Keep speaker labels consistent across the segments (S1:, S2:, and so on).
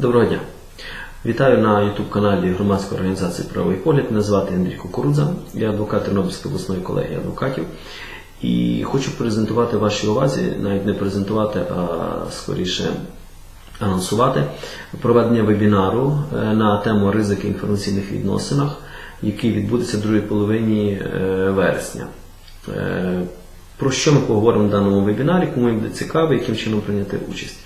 S1: Доброго дня. Вітаю на YouTube каналі громадської організації Правовий погляд. Мене звати Андрій Кукурудза, я адвокат Тернопільської обласної колегії адвокатів. І хочу презентувати вашій увазі, навіть не презентувати, а скоріше анонсувати проведення вебінару е, на тему ризики інформаційних відносинах, який відбудеться в другій половині е, вересня. Е, Про що ми поговоримо в даному вебінарі, кому буде цікаво, яким чином прийняти участь.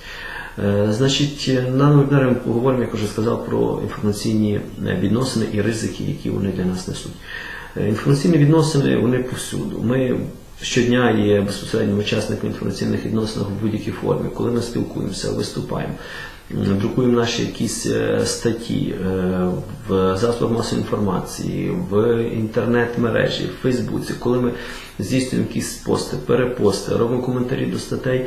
S1: Е, Значить, на вебінарі ми поговоримо, як вже сказав, про інформаційні е, відносини і ризики, які вони для нас несуть. Е, Інформаційні відносини вони повсюду. Ми щодня є безпосереднім учасником інформаційних відносин в будь-якій формі, коли ми спілкуємося, виступаємо. Друкуємо наші якісь статті в засобах масової інформації, в інтернет-мережі, в Фейсбуці, коли ми здійснюємо якісь пости, перепости, робимо коментарі до статей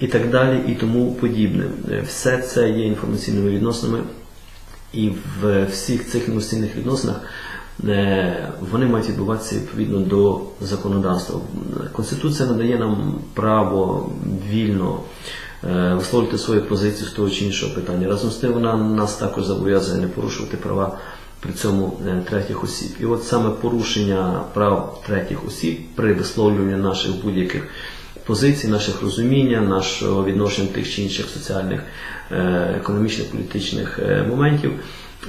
S1: і так далі, і тому подібне. Е, Все це є інформаційними відносинами, і в всіх цих інформаційних відносинах е, вони мають відбуватися відповідно до законодавства. Конституція надає нам право вільно е, висловлювати свою позицію з того чи іншого питання. Разом з тим вона нас також зобов'язує не порушувати права при цьому третіх осіб. І от саме порушення прав третіх осіб при висловлюванні наших будь-яких позицій, наших розуміння, нашого відношення тих чи інших соціальних, е, економічних, політичних е, моментів.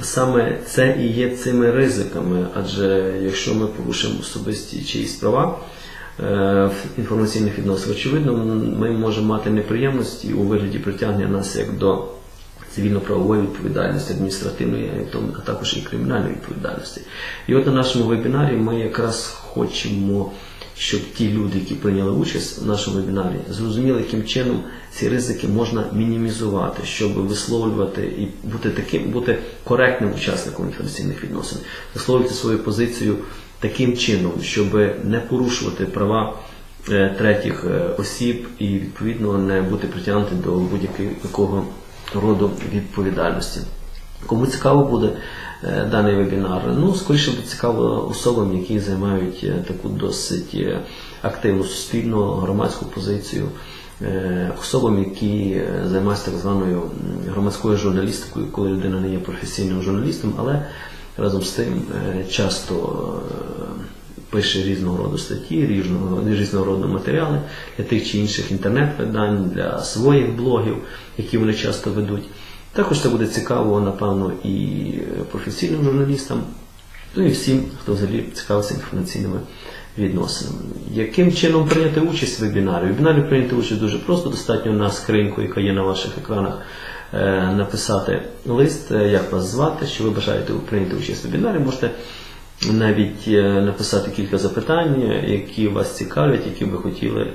S1: Саме це і є цими ризиками, адже якщо ми порушимо особисті чиїсь права е, в інформаційних відносинах, очевидно, ми можемо мати неприємності у вигляді притягнення нас як до цивільно-правової відповідальності, адміністративної, а також і кримінальної відповідальності. І от на нашому вебінарі ми якраз хочемо, щоб ті люди, які прийняли участь в нашому вебінарі, зрозуміли, яким чином ці ризики можна мінімізувати, щоб висловлювати і бути таким, бути коректним учасником інформаційних відносин, висловлювати свою позицію таким чином, щоб не порушувати права е, третіх е, осіб і відповідно не бути притягнутим до будь-якого роду відповідальності. Кому цікаво буде е, даний вебінар, ну скоріше буде цікаво особам, які займають е, таку досить е, активну суспільну громадську позицію, особам, які займаються так званою громадською журналістикою, коли людина не є професійним журналістом, але разом з тим часто пише різного роду статті, різного, різного роду матеріали для тих чи інших інтернет-видань, для своїх блогів, які вони часто ведуть. Також це буде цікаво, напевно, і професійним журналістам, ну і всім, хто взагалі цікавиться інформаційними відносинами. Яким чином прийняти участь в вебінарі? В вебінарі прийняти участь дуже просто, достатньо на скриньку, яка є на ваших екранах, е, написати лист, е, як вас звати, що ви бажаєте прийняти участь в вебінарі. Можете навіть е, написати кілька запитань, які вас цікавлять, які ви хотіли,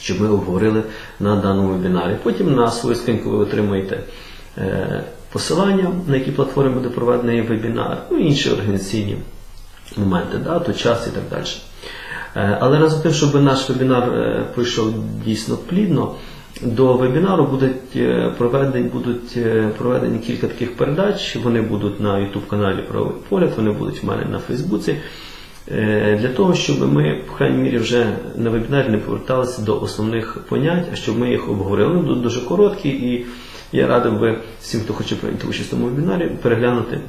S1: щоб ми обговорили на даному вебінарі. Потім на свою скриньку ви отримаєте е, посилання, на які платформі буде проведений вебінар, ну і інші організаційні моменти, дату, час і так далі. Е, Але разом з тим, щоб наш вебінар е, пройшов дійсно плідно, до вебінару будуть проведені, будуть проведені кілька таких передач. Вони будуть на YouTube каналі Правовий погляд, вони будуть в мене на Фейсбуці. Е, Для того, щоб ми, по крайній мірі, вже на вебінарі не поверталися до основних понять, а щоб ми їх обговорили. Вони будуть дуже короткі, і я радив би всім, хто хоче прийняти участь в цьому вебінарі, переглянути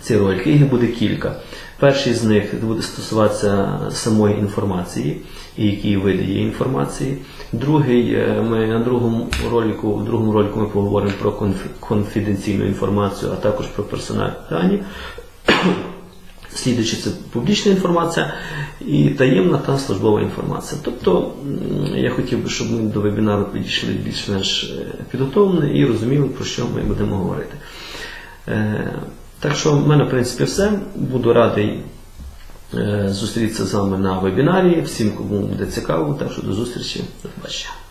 S1: ці ролики. Їх буде кілька. Перший з них буде стосуватися самої інформації і які види інформації. Другий, е, ми на другому ролику, в другому ролику ми поговоримо про конфіденційну інформацію, а також про персональні дані. Слідуючи, це публічна інформація і таємна та службова інформація. Тобто я хотів би, щоб ми до вебінару підійшли більш-менш е, підготовлені і розуміли, про що ми будемо говорити. Е, Так що в мене, в принципі, все. Буду радий е, зустрітися з вами на вебінарі. Всім, кому буде цікаво, так що до зустрічі. До побачення.